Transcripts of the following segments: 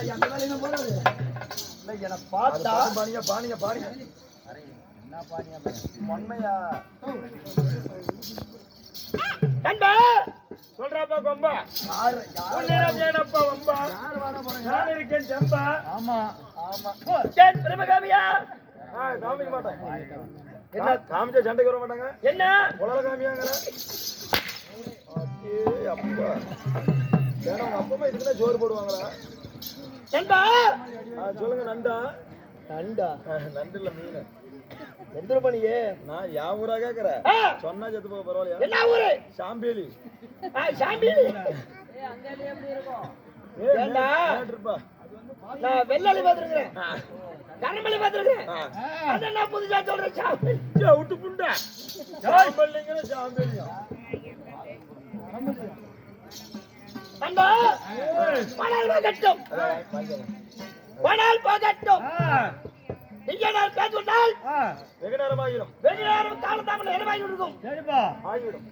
குத்து யாரு யாரு அந்த வேலையில பாணியா இல்லை என்னை? பார்த்தா பாருங்க பாருங்க பாருங்க நண்பா சொல்றாப்பா கொம்பா யாரு யாரு உன்னிடம் ஏனப்பா வம்பா யாரு வாட போறாங்க நான் இருக்கேன் செம்பா ஆமா ஆமா ஏன் பிரமகாமியா ஆ, காமிக்க மாட்டேன் என்ன காமிச்சா சண்டைக்கு வர மாட்டாங்க என்ன உலக காமியாங்கிற அடே அப்பா வேணா உங்க அப்பா அம்மா இதுக்குதான் சோறு போடுவாங்களா சொல்லுங்க நண்டா நண்டா நண்டு இல்ல மீன். நான் யா ஊரா கேக்குறேன். ஆ, சொன்னா செத்து போக பரவாயில்லையா? என்ன ஊரு? சாம்பேலி ஆ, சாம்பி ஏய், ஏண்டா? நான் வெள்ளாளி பார்த்துருக்கிறேன். கரம்பளி பார்த்துருக்கிறேன். ஆ. அது என்ன புதுசா சொல்றேன் சாம்பி ஏய், விட்டு புண்டா சாம்பேலிங்கிற சாம்பேலியா நண்பா பணால் போகட்டும். வெகு நேரம் ஆகிவிடும்.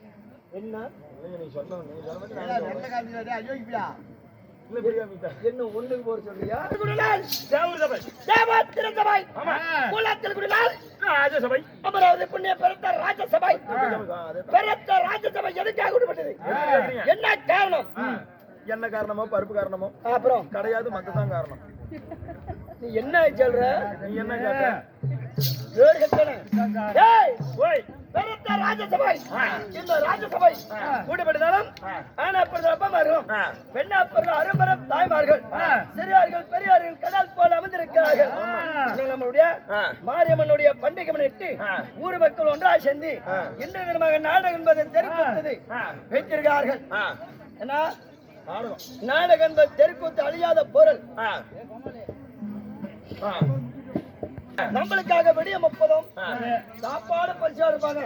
என்ன? நீ சொன்ன நீ சொன்ன மாதிரி நான் சொல்றேன். அயோக்கியா இல்ல இப்படி காமிட்டா. என்ன ஒண்ணுக்கு போற சொல்றியா? குடினால் ராஜசபை. அமராவதி புண்ணிய பெருத்த ராஜசபை. பெருத்த ராஜசபை எதுக்காக விடுபட்டது? என்ன காரணம். என்ன காரணமோ பருப்பு காரணமோ அப்புறம்? கிடையாது மத்ததான் காரணம். நீ என்ன சொல்ற? நீ என்ன பெருத்த ராஜசபை. இந்த ராஜசபை அரும்பரம் தாய்மார்கள். சிறியார்கள் பெரியார்கள் கடல் போல அமர்ந்திருக்கிறார்கள். நம்மளுடைய. மாரியம்மனுடைய பண்டிகை முன்னிட்டு. ஊர் மக்கள் ஒன்றாக சேர்ந்து. இன்று தினமாக நாடகம் என்பதை தெரிவித்தது. வைத்திருக்கிறார்கள். ஏன்னா நாடகம் என்பது தெருக்கூத்து அழியாத பொருள். நம்மளுக்காக வெடிய முப்பதும். சாப்பாடு பரிசா இருப்பாங்க.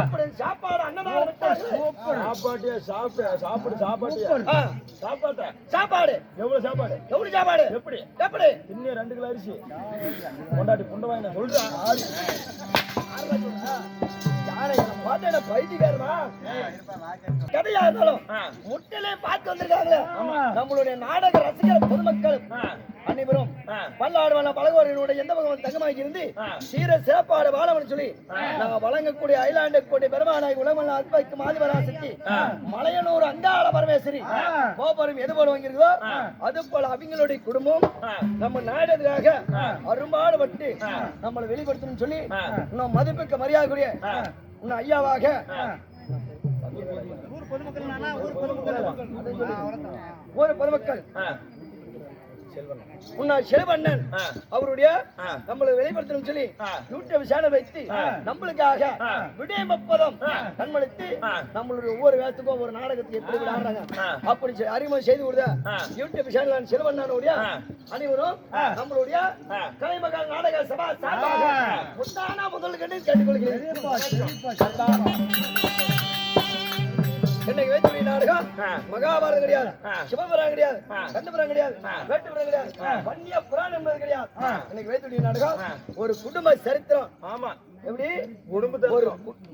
அப்படி சாப்பாடு விட்டார்கள். சாப்பாட்டியா சாப்பிட்டு சாப்பிடு. சாப்பாட்டியா ஆ. சாப்பாட்டா சாப்பாடு. எவ்வளவு சாப்பாடு? எப்படி சாப்பாடு? எப்படி? எப்படி? இன்னும் ரெண்டு கிலோ அரிசி. கொண்டாட்டி புண்டை வாங்கின சொல்றா. பைத்தியக்காரனா? கதையா இருந்தாலும். முட்டிலே பார்த்து வந்திருக்காங்களே நம்மளுடைய நாடக ரசிகர் பொதுமக்கள். அனைவரும் ஆ. பல்லாடு வள பழகுவர்களுடைய எந்த பகவான் தங்கமாக இருந்து. சீர சிறப்பாடு வாழவன் சொல்லி நாங்க வழங்கக்கூடிய ஐலாண்டு கோடி பெருமானாய் உலகமல்ல அத்வைக்கு மாதிபராசக்தி மலையனூர் அங்காள பரமேஸ்வரி கோபுரம் எது போல வாங்கியிருக்கோ அது போல அவங்களுடைய குடும்பம். நம்ம நாடுறதுக்காக அரும்பாடுபட்டு நம்மளை வெளிப்படுத்தணும்னு சொல்லி இன்னும் மதிப்புக்கு மரியாதைக்குரிய இன்னும் ஐயாவாக. ஒரு பொதுமக்கள். ஆ. முன்னாள் செல்வண்ணன். அவருடைய. நம்மளை வெளிப்படுத்தணும் சொல்லி. யூடியூப் சேனல் வைத்து நம்மளுக்காக ஆ. விடய முப்பதம் ஆ. கண்மணித்து. நம்மளுடைய ஒவ்வொரு வேத்துக்கும் ஒவ்வொரு நாடகத்தை எப்படி விளையாடுறாங்க. அப்படி அறிமுகம் செய்து கொடுத்த. யூடியூப் சேனல் செல்வண்ணனுடைய. அனைவரும் நம்மளுடைய. கலைமகள் நாடக சபா சார்பாக முதல் கண்டு கேட்டுக்கொள்கிறேன் இன்னைக்கு வைத்துடைய நாடகம். மகாபாரதம் கிடையாது. சிவபுரம் கிடையாது ஆ. கந்தபுரம் கிடையாது. வேட்டுபுரம் கிடையாது வன்னிய புராணம் என்பது கிடையாது. இன்னைக்கு வைத்துடைய நாடகம். ஒரு குடும்ப சரித்திரம். ஆமா. எப்படி? குடும்பத்தை ஒரு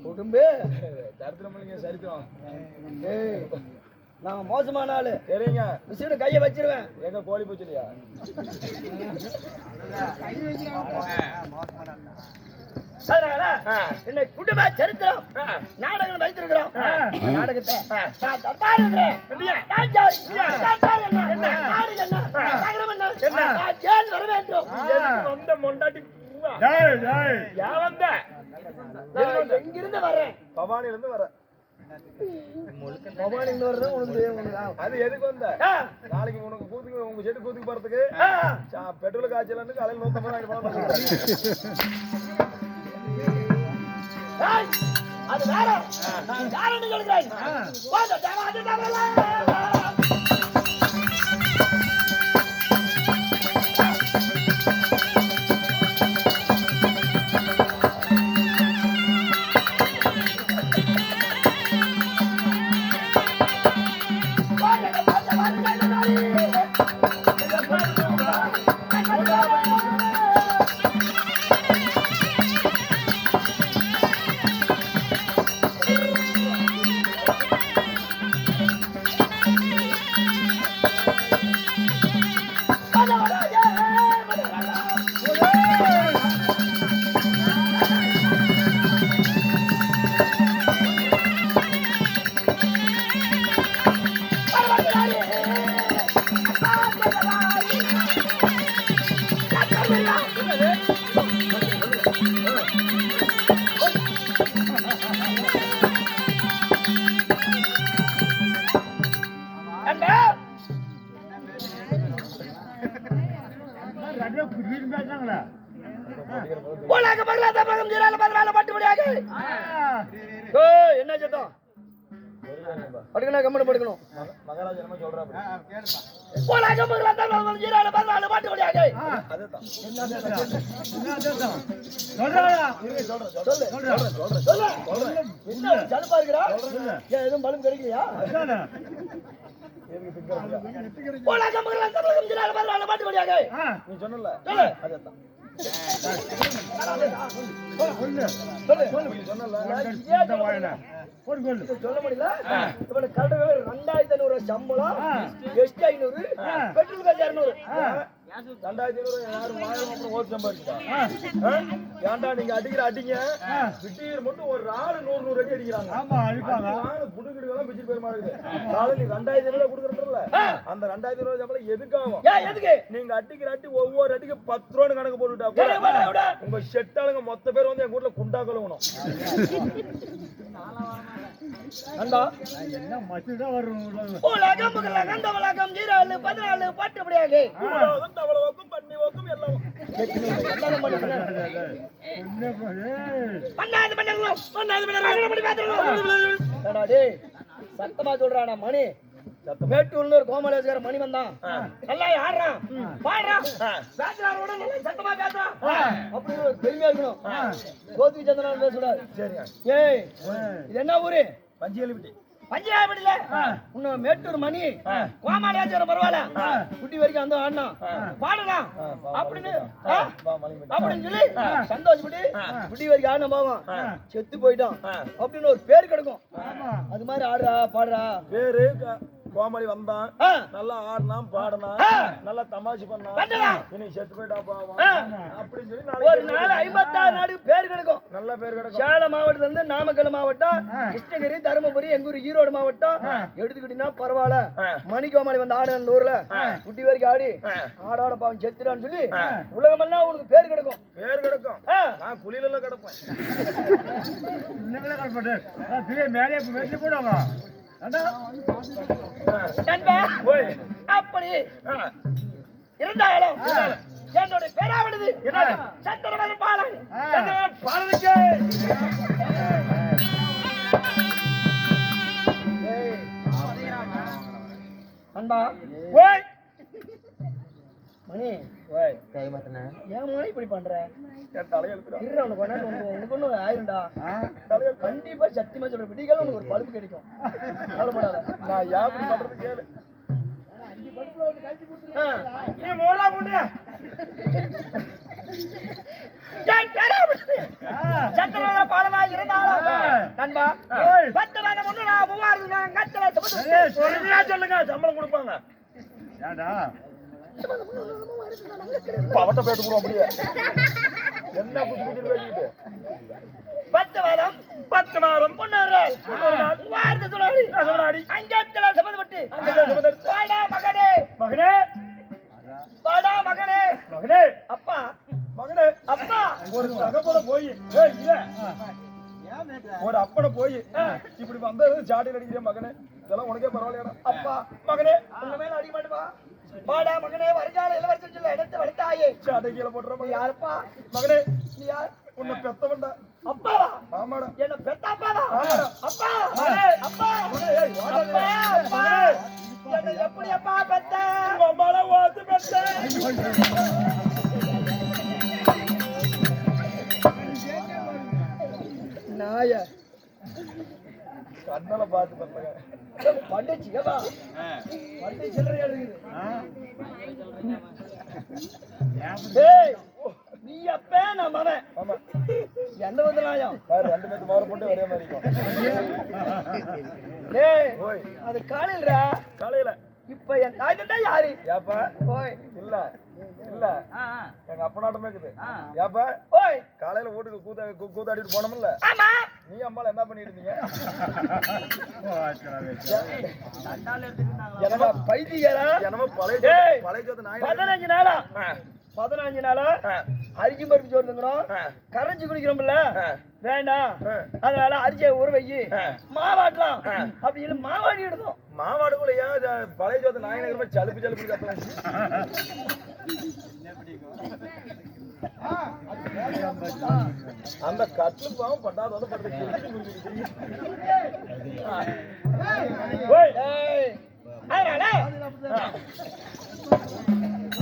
குடும்பே. சரித்திரம். சரித்திரம் நான் மோசமான ஆளு. சரிங்க. விசிடு கையை வச்சிருவேன். எங்க கோழி போச்சு இன்னைக்கு குடும்ப சரித்திரம். நாடகம் வைத்திருக்கிறோம் நாடகத்தை. நான் தப்பாரு இருக்கிறேன். நான் என்ன? என்ன? என்ன? ஜெயில் வர வேண்டும். வந்த மொண்டாட்டி வந்த நான் எங்கிருந்து. அது எதுக்கு வந்த. நாளைக்கு உனக்கு கூத்துக்கு உங்க செட்டு கூத்துக்கு போறதுக்கு பெட்ரோல் காய்ச்சல் காலையில் நூத்தம்பது ரூபாய் அது வேற. நான் யாருன்னு சொல்கிறேன். என்ன சொல்றா அப்படி ஜீரால பதினாலு எதுவும் பலம் கிடைக்கலையா உலக மகள மகம் ஜீரால பதினாலு பட்டு முடியாது நீ சொன்னல சொல்லு முடியல இவனுக்கு ரெண்டாயிரத்தி ஐநூறு சம்பளம் எஸ்டி ஐநூறு பெட்ரோல் காசு இரநூறு ரெண்டாயிரத்தி ஐநூறு யாரும் ஆயிரம் அப்புறம் ஓட்டு சம்பாதிச்சா ஏன்டா நீங்க அடிக்கிற அடிங்க? விட்டீர் மட்டும் ஒரு ஆளு நூறு நூறு அடி அடிக்கிறாங்க. ஆளு புடுக்கிடுலாம் பிச்சு பேர் மாதிரி காலையில் நீ ரெண்டாயிரத்தி ஐநூறு கொடுக்குறதுல. அந்த ரெண்டாயிரத்தி ஐநூறு சம்பளம் எதுக்காகும் எதுக்கு? நீங்க அடிக்கிற அடி ஒவ்வொரு அடிக்கு பத்து ரூபான்னு கணக்கு போட்டுட்டா? உங்க ஷெட்டாளுங்க மொத்த பேர் வந்து எங்க வீட்டுல குண்டா கழுவணும். உலகம் உலகம் உலகம் ஜீராலு பதினாலு பட்டு முடியாது உலகம் தவளவுக்கும் பண்ணி வைக்கும் எல்லாம் பன்னாயிரம் பண்ணணும் பன்னாயிரம் பண்ணணும் பண்ணி பார்த்துருவோம் டேய் சத்தமா சொல்றானா மணி? மேட்டூர்ல ஒரு கோமலேஸ்வர மணி வந்தான் நல்லா ஆடுறான் பாடுறான் பேசுறாரோட நல்லா சத்தமா பேசுறான் அப்படி ஒரு பெருமையா இருக்கணும். கோத்துக்கு சந்திரன் பேசக்கூடாது சரிங்க ஏய் இது என்ன ஊரு? பஞ்சு எழுப்பிட்டி பஞ்சாயப்படியில இன்னும் மேட்டூர் மணி. கோமாலேஸ்வரம் பரவாயில்ல. குட்டி வரைக்கும் அந்த ஆடினா. பாடலாம் அப்படின்னு? அப்படின்னு சொல்லி சந்தோஷப்பட்டு குட்டி வரைக்கும் ஆடின பாவம். செத்து போயிட்டான். அப்படின்னு ஒரு பேர் கிடைக்கும். அது மாதிரி ஆடுறா பாடுறா. பேரு கோமாளி வந்தான் நல்லா ஆடினான் பாடினான். நல்லா தமாஷு பண்ணான். இன்னைக்கு செத்து போயிட்டா பாவம். அப்படின்னு சொல்லி ஒரு நாள் ஐம்பத்தாறு நாடு பேர் கிடைக்கும். நல்ல பேர் கிடக்கும். சேலம் மாவட்டத்துல இருந்து நாமக்கல் மாவட்டம் கிருஷ்ணகிரி தருமபுரி எங்க ஊர் ஈரோடு மாவட்டம். எடுத்துக்கிட்டீங்கன்னா பரவாயில்ல. ஆ. மணிக்கோமாளி வந்து ஆடு அந்த ஊர்ல குட்டி வரைக்கும் ஆடி. ஆடாட பாவம் செத்துடான்னு சொல்லி உலகமெல்லாம் உனக்கு பேர் கிடைக்கும். பேர் கிடக்கும். நான் குளியில கிடப்பேன். நண்பா, ஓய் அப்படி. இருந்தாலும் என்னுடைய பேராவிடுது சந்திரவன் பாலன். சந்திரன் பாலனுக்கு. நண்பா ஓய். மணி. ஓய் ஏன் மணி இப்படி பண்ற? என் தலையெழுத்துடா இருடா, உனக்கு ஒண்ணு உனக்கு உனக்கு ஒண்ணு ஆயிரும்டா. கண்டிப்பா சத்தியமா சொல்ற விடிகால உனக்கு ஒரு பல்பு கிடைக்கும். கவலைப்படாத. நான் ஏன் இப்படி பண்றது கேளு. பாலனா இருந்தாலும் நண்பா பத்து மாதம் முன்னு நான் மூவாயிரம் சொல்லுங்க. சம்பளம் கொடுப்பாங்க. பவட்ட பேட்டு அப்படியே. என்ன புத்தி புத்தி பேசிக்கிட்டு பத்து மாதம் பத்து மாதம் முன்னூறு. நாள் மூவாயிரத்து தொள்ளாயிரத்தி சொன்னாடி அங்கத்துல சம்மந்தப்பட்டு. வாடா மகனே. மகனே. வாடா மகனே. மகனே. அப்பா. மகனே. அப்பா. ஒரு தகப்பட போய். ஏய், இல்ல. ஒரு அப்பட போய். இப்படி வந்தது ஜாடி அடிக்கிற மகனே? இதெல்லாம் உனக்கே பரவாயில்லையா அப்பா மகனே உங்க மேல வாடா மகனே வருங்கால இளவரசன் சொல்ல எடுத்து வளர்த்தாயே நீ மகனே. யாருப்பா? மகனே நீ யார்? உன்னை பெத்தவன்டா. அப்பாவா ஆமாடா. என்ன பெத்த அப்பாவா. அப்பா. அப்பா. அப்பா. அப்பா. என்னை எப்படி அப்பா பெத்த அம்மால பெத்த. நாய. கண்ணால பார்த்து பெத்தங்க நீ அப்பே நான் மவன்? ஆமா. எந்த வந்து நாயம்? பாரு ரெண்டு பேத்து மோர போட்டு ஒரே மாதிரி இருக்கும். டேய் ஓய். அது காலையிலடா காலையில. இப்ப என் தாய் தந்தா யாரு? ஏப்பா ஓய். இல்ல இல்ல. எங்க அப்பனாட்டமே இருக்குது. ஏப்ப ஓய். காலையில வீட்டுக்கு கூத்த கூத்தாடிட்டு போனோம்ல? ஆமா. நீ அம்மால என்ன பண்ணிட்டு இருந்தீங்க? என்னமோ பைத்தியரா என்னமோ பழைய பழைய பதினஞ்சு நாளா. பதினஞ்சு நாளா அரிசி பருப்பு சோறு திங்கிறோம். ஆ, கரைஞ்சு குடிக்கிறோம்ல. வேண்டாம். அதனால அரிசியை ஊற ஆ. மாவாட்டலாம். ஆ. அப்படி இல்லை மாவாடி மாவாடுக்குள்ள ஏன் பழைய சோத்து நாய் நகரமா சலுப்பு சலுப்பு கத்துறேன் அந்த கட்லு பாவம் பட்டாத வந்து படுத்து அதனால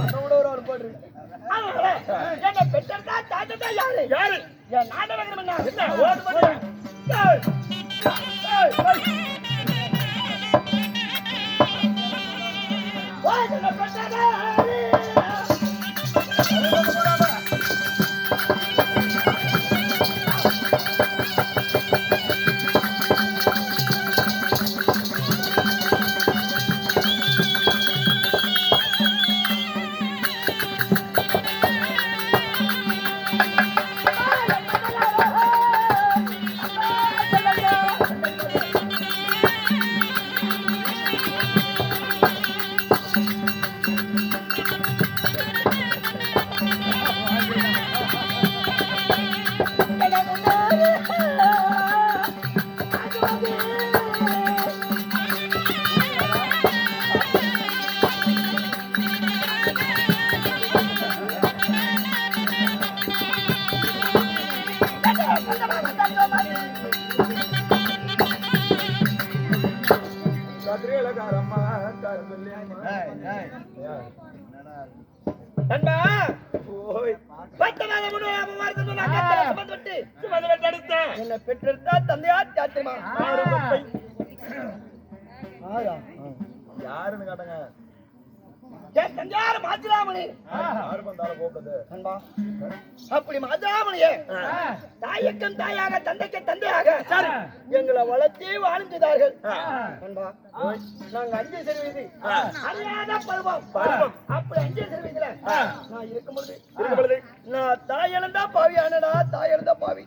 அதோட ஒரு ஆள். அதனால என்னை பெற்றெடுத்தா தாத்தா யாரு யாரு என் நாடகம் என்ன என்ன ஓடு போடு. அடித்தேன். என்னை பெற்றெடுத்தா தந்தையார் யாருன்னு காட்டுங்க? அப்படி மாத்திராமணியே தாய்க்கும் தாயாக தந்தைக்கு தந்தையாக எங்களை வளர்த்தி வாழ்ந்துதார்கள். நாங்க அஞ்சு சிறுவயது அறியாத பருவம். அப்படி அஞ்சு சிறுவயதுல நான் இருக்கும் பொழுது நான் தாய் இழந்தா பாவி ஆனடா தாய் இழந்தா பாவி.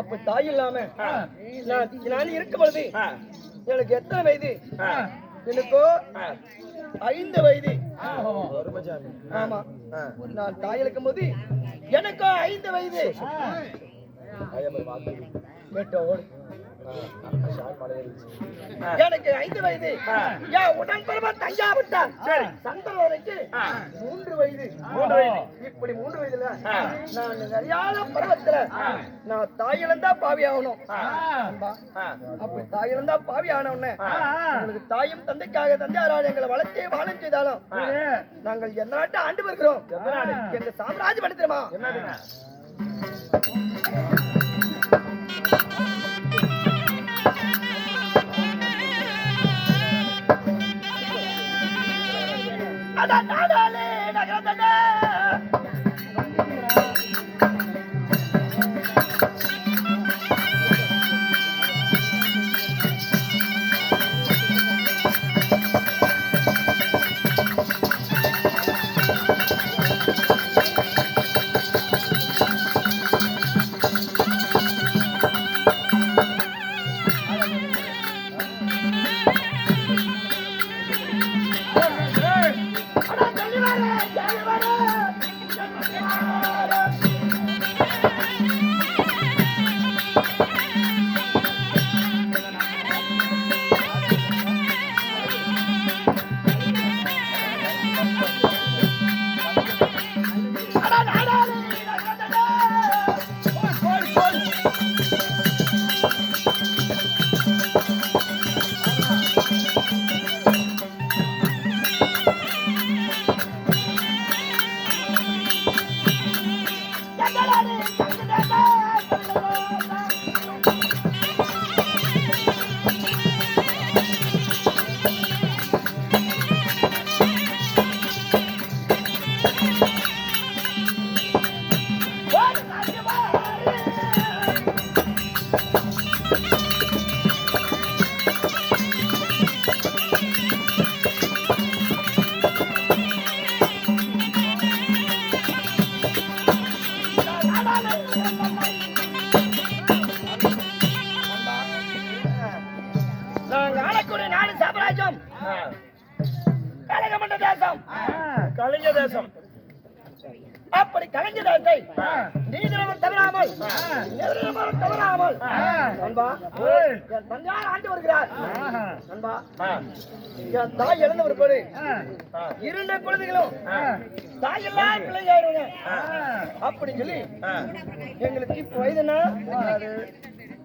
அப்ப தாய் இல்லாம நான் நான் இருக்கும் பொழுது எனக்கு எத்தனை வயது? எனக்கோ ஐந்து வயது. ஆமா. நான் தாய் இழக்கும் போது எனக்கோ ஐந்து வயது. எனக்கு ஐந்து வயது. என் உடன்பருவ தஞ்சா விட்டான் சரி சந்தனோரைக்கு மூன்று வயது. இப்படி மூன்று வயதுல நான் அறியாத பருவத்துல நான் தாய் இழந்தா பாவி ஆகணும். அப்படி தாய் இழந்தா பாவி ஆன உடனே உங்களுக்கு தாயும் தந்தைக்காக தந்தையாரால் எங்களை வளர்த்தே வாழம் செய்தாலும் நாங்கள் எந்த நாட்டை ஆண்டு வருகிறோம்? எங்க சாம்ராஜ்யம் எடுத்துருமா அதான் என் தாய் இழந்து ஒரு பொருள் ஆ. இரண்டு குழந்தைகளும் தாய் எல்லாம் பிள்ளைங்க அப்படி சொல்லி ஆ. எங்களுக்கு இப்ப வயதுனா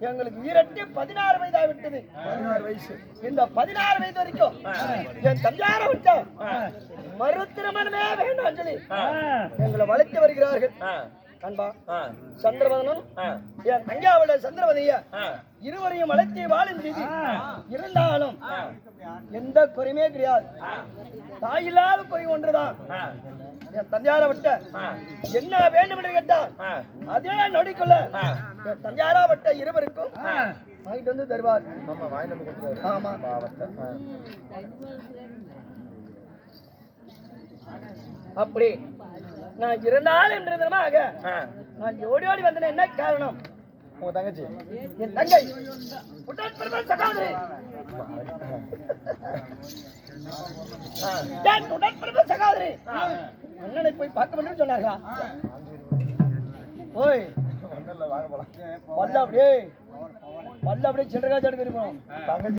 எங்களுக்கு ஈரட்டு பதினாறு வயதா விட்டது பதினாறு வயசு இந்த பதினாறு வயது வரைக்கும் என் தந்தையார விட்ட மறு திருமணமே வேண்டாம் சொல்லி. எங்களை வளர்த்து வருகிறார்கள். அன்பா. சந்திரவதனும். என் தங்காவோட சந்திரவதிய. இருவரையும் வளர்த்தி வாழும் செய்தி இருந்தாலும். எந்த குறையுமே கிடையாது தாயில்லாத குறை ஒன்றுதான். என் தந்தையார விட்ட. என்ன வேண்டும் என்று கேட்டால். அதே நொடிக்குள்ள. என் தந்தையாரா விட்ட இருவருக்கும் வாங்கிட்டு வந்து தருவார் ஆமா. அப்படி நான் இருந்தால் என்ற ஆ. நான் ஓடி ஓடி வந்தேன் என்ன காரணம் உங்க தங்கச்சி என் தங்கை சகோதரி உடன்பிறந்த சகோதரி. அண்ணனை போய் பார்க்க வேண்டும் பல்ல அப்படியே பல்ல அப்படியே எடுக்கணும் தங்கச்சி